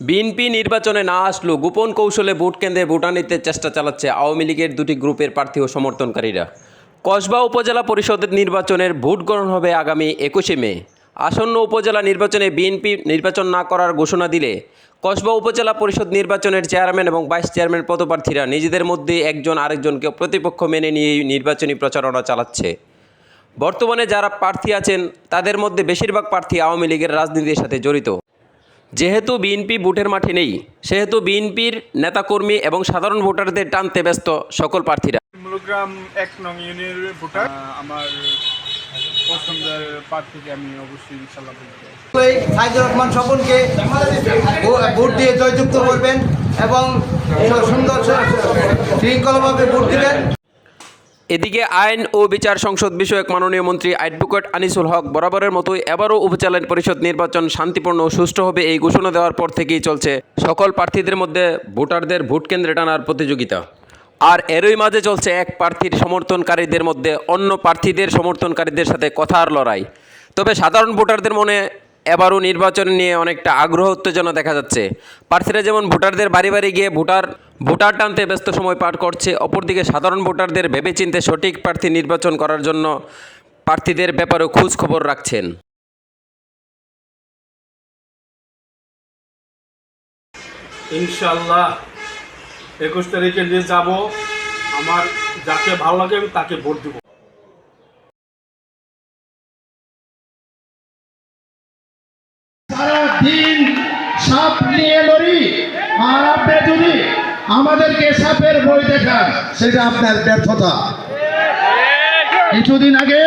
BNP নির্বাচনে না আসলেও গোপন কৌশলে ভোট কেন্দ্রে ভোটানিতে চেষ্টা চালাচ্ছে আওয়ামী লীগের দুটি গ্রুপের প্রার্থী ও সমর্থনকারীরা। কসবা উপজেলা পরিষদের নির্বাচনের ভোট গ্রহণ হবে আগামী একুশে মে। আসন্ন উপজেলা নির্বাচনে বিএনপি নির্বাচন না করার ঘোষণা দিলে, কসবা উপজেলা পরিষদ নির্বাচনের চেয়ারম্যান এবং ভাইস চেয়ারম্যান পদপ্রার্থীরা নিজেদের মধ্যে একজন আরেকজনকে প্রতিপক্ষ মেনে নিয়ে নির্বাচনী প্রচারণা চালাচ্ছে। বর্তমানে যারা প্রার্থী আছেন, তাদের মধ্যে বেশিরভাগ প্রার্থী আওয়ামী লীগের রাজনীতির সাথে জড়িত। যেহেতু বিএনপি ভোটের মাঠে নেই সেহেতু বিএনপির নেতাকর্মী এবং সাধারণ ভোটারদের টানতে ব্যস্ত সকল প্রার্থীরা। মূলগ্রাম এক নং ইউনিয়নের ভোটার আমার পছন্দের প্রার্থীকে আমি অবশ্যই ইনশাল্লাহ সাইদুর রহমান স্বপনকে ভোট দিয়ে জয়যুক্ত করবেন এবং সুন্দর শৃঙ্খলভাবে ভোট দিবেন। এদিকে আইন ও বিচার সংসদ বিষয়ক মাননীয় মন্ত্রী অ্যাডভোকেট আনিসুল হক বরাবরের মতোই এবারও উপজেলা পরিষদ নির্বাচন শান্তিপূর্ণ ও সুষ্ঠু হবে এই ঘোষণা দেওয়ার পর থেকেই চলছে। সকল প্রার্থীদের মধ্যে ভোটারদের ভোট কেন্দ্রে টানার প্রতিযোগিতা। আর এরই মাঝে চলছে এক প্রার্থীর সমর্থনকারীদের মধ্যে অন্য প্রার্থীদের সমর্থনকারীদের সাথে কথার লড়াই। তবে সাধারণ ভোটারদের মনে এবারও নির্বাচন নিয়ে অনেকটা আগ্রহ, উত্তেজনা দেখা যাচ্ছে। প্রার্থীরা যেমন ভোটারদের বাড়ি বাড়ি গিয়ে ভোটার ভোটার টানতে ব্যস্ত সময় পার করছে। অপরদিকে সাধারণ ভোটারদের ভেবেচিন্তে সঠিক প্রার্থী নির্বাচন করার জন্য প্রার্থীদের ব্যাপারেও খোঁজ খবর রাখছেন। ইনশাল্লাহ একুশ তারিখে যে যাব আমার যাকে ভালো লাগে আমি তাকে ভোট দেবো। সাপ নিয়ে লড়ি আর আপনি যদি আমাদেরকে সাপের বই দেখা সেটা আপনার ব্যর্থতা। কিছুদিন আগে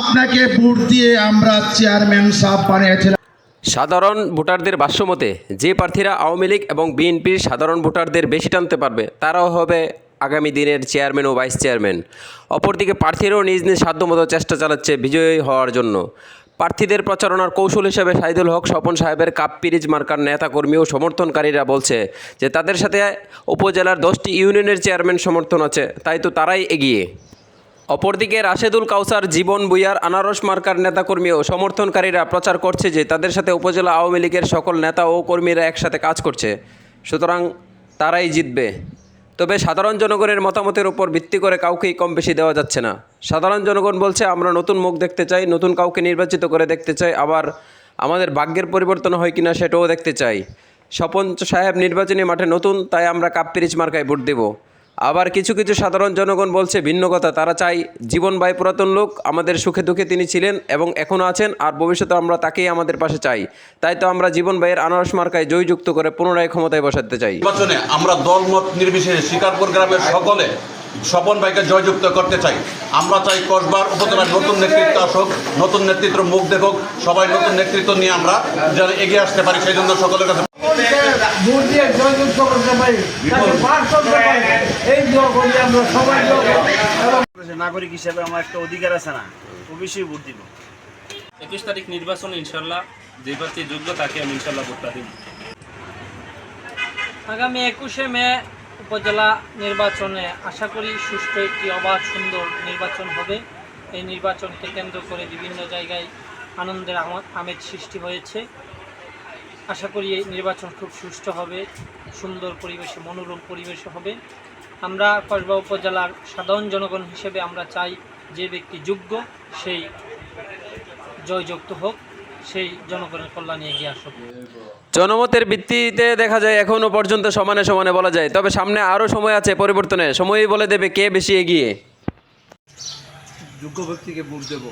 আপনাকে ভোট দিয়ে আমরা চেয়ারম্যান সাপ বানিয়েছিলাম। সাধারণ ভোটারদের ভাষ্যমতে, যে প্রার্থীরা আওয়ামী লীগ এবং বিএনপির সাধারণ ভোটারদের বেশি টানতে পারবে, তারাও হবে আগামী দিনের চেয়ারম্যান ও ভাইস চেয়ারম্যান। অপরদিকে প্রার্থীরাও নিজ নিজ সাধ্যমতো চেষ্টা চালাচ্ছে বিজয়ী হওয়ার জন্য। প্রার্থীদের প্রচারণার কৌশল হিসেবে সাইদুল হক, স্বপন সাহেবের কাপ পিরিজ মার্কার নেতাকর্মী ও সমর্থনকারীরা বলছে যে তাদের সাথে উপজেলার দশটি ইউনিয়নের চেয়ারম্যান সমর্থন আছে, তাই তো তারাই এগিয়ে। অপরদিকে রাশেদুল কাউসার, জীবন বুইয়ার, আনারস মার্কার নেতাকর্মী ও সমর্থনকারীরা প্রচার করছে যে তাদের সাথে উপজেলা আওয়ামী লীগের সকল নেতা ও কর্মীরা একসাথে কাজ করছে। সুতরাং তারাই জিতবে। তবে সাধারণ জনগণের মতামতের উপর ভিত্তি করে কাউকেই কম বেশি দেওয়া যাচ্ছে না। সাধারণ জনগণ বলছে, আমরা নতুন মুখ দেখতে চাই, নতুন কাউকে নির্বাচিত করে দেখতে চাই, আবার আমাদের ভাগ্যের পরিবর্তন হয় কি না সেটাও দেখতে চাই। স্বপন সাহেব, নির্বাচনী মাঠে নতুন, তাই আমরা কাপ পিরিচ মার্কায় ভোট দেব। আবার কিছু কিছু সাধারণ জনগণ বলছে, ভিন্ন কথা। তারা চাই জীবন ভাই পুরাতন লোক, আমাদের সুখে দুঃখে তিনি ছিলেন এবং এখনও আছেন, আর ভবিষ্যতে আমরা তাকেই আমাদের পাশে চাই। তাই তো আমরা জীবন ভাইয়ের আনারস মার্কায় জয়যুক্ত করে পুনরায় ক্ষমতায় বসাতে চাই। নির্বাচনে আমরা দলমত নির্বিশেষে শিকারপুর গ্রামের সকলে স্বপন ভাইকে জয়যুক্ত করতে চাই। আমরা চাই কসবার উপজেলার নতুন নেতৃত্ব আসুক, নতুন নেতৃত্ব মুখ দেখুক, সবাই নতুন নেতৃত্ব নিয়ে আমরা যেন এগিয়ে আসতে পারি, সেই জন্য সকলের কাছে ভোট দিয়ে জয়যুক্ত করতে পারি তাকে পার করতে পারি। এই দোয়া করি আমরা সবাই দোয়া করি। এবং বাংলাদেশের নাগরিক হিসেবে আমার একটা অধিকার আছে না অবশ্যই ভোট দিব। একুশ তারিখ নির্বাচন ইনশাল্লাহ। যে প্রার্থী যোগ্য তাকে আমি ইনশাল্লাহ ভোটটা দিব। আগামী একুশে মে উপজেলা নির্বাচনে আশা করি সুষ্ঠু একটি অবাধ সুন্দর নির্বাচন হবে। এই নির্বাচনকে কেন্দ্র করে বিভিন্ন জায়গায় আনন্দের আমা- আমেজ সৃষ্টি হয়েছে। আশা করি এই নির্বাচন খুব সুষ্ঠু হবে সুন্দর পরিবেশে মনোরম পরিবেশে হবে। আমরা কসবা উপজেলার সাধারণ জনগণ হিসেবে আমরা চাই যে ব্যক্তি যোগ্য সেই জয়যুক্ত হোক সেই জনগণের কল্যাণে এগিয়ে আসুক। জনমতের ভিত্তিতে দেখা যায় এখনও পর্যন্ত সমানে সমানে বলা যায়। তবে সামনে আরও সময় আছে পরিবর্তনে। সময়ই বলে দেবে কে বেশি এগিয়ে। যোগ্য ব্যক্তিকে ভোট দেব।